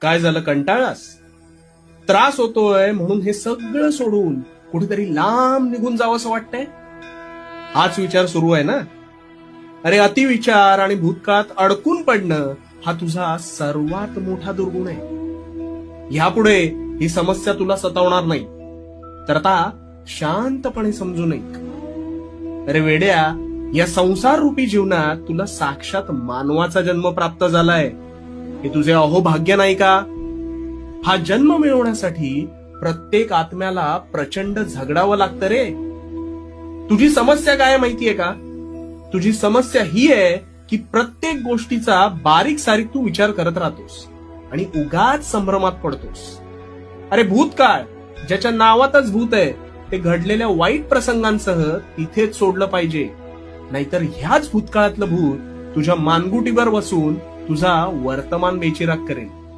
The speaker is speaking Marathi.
काय झालं कंटाळास? त्रास होतोय म्हणून हे सगळं सोडून कुठेतरी लांब निघून जावं असं वाटतंय? हाच विचार सुरू आहे ना? अरे अतिविचार आणि भूतकाळात अडकून पडणं हा तुझा सर्वात मोठा दुर्गुण आहे. ह्यापुढे ही समस्या तुला सतावणार नाही. तर आता शांतपणे समजू नये अरे वेड्या या संसार रूपी जीवनात तुला साक्षात मानवाचा जन्म प्राप्त झालाय. हे तुझे अहोभाग्य नाही का? हा जन्म मिळवण्यासाठी प्रत्येक आत्म्याला प्रचंड झगडावं लागतं रे. तुझी समस्या काय माहितीये का? तुझी समस्या ही आहे की प्रत्येक गोष्टीचा बारीक सारीक तू विचार करत राहतोस आणि उगाच संभ्रमात पडतोस. अरे भूतकाळ ज्याच्या नावातच भूत आहे ते घडलेल्या वाईट प्रसंगांसह तिथेच सोडलं पाहिजे. नाहीतर ह्याच भूतकाळातलं भूत तुझ्या मानगुटीवर बसून तुझा वर्तमान बेचिराग करेल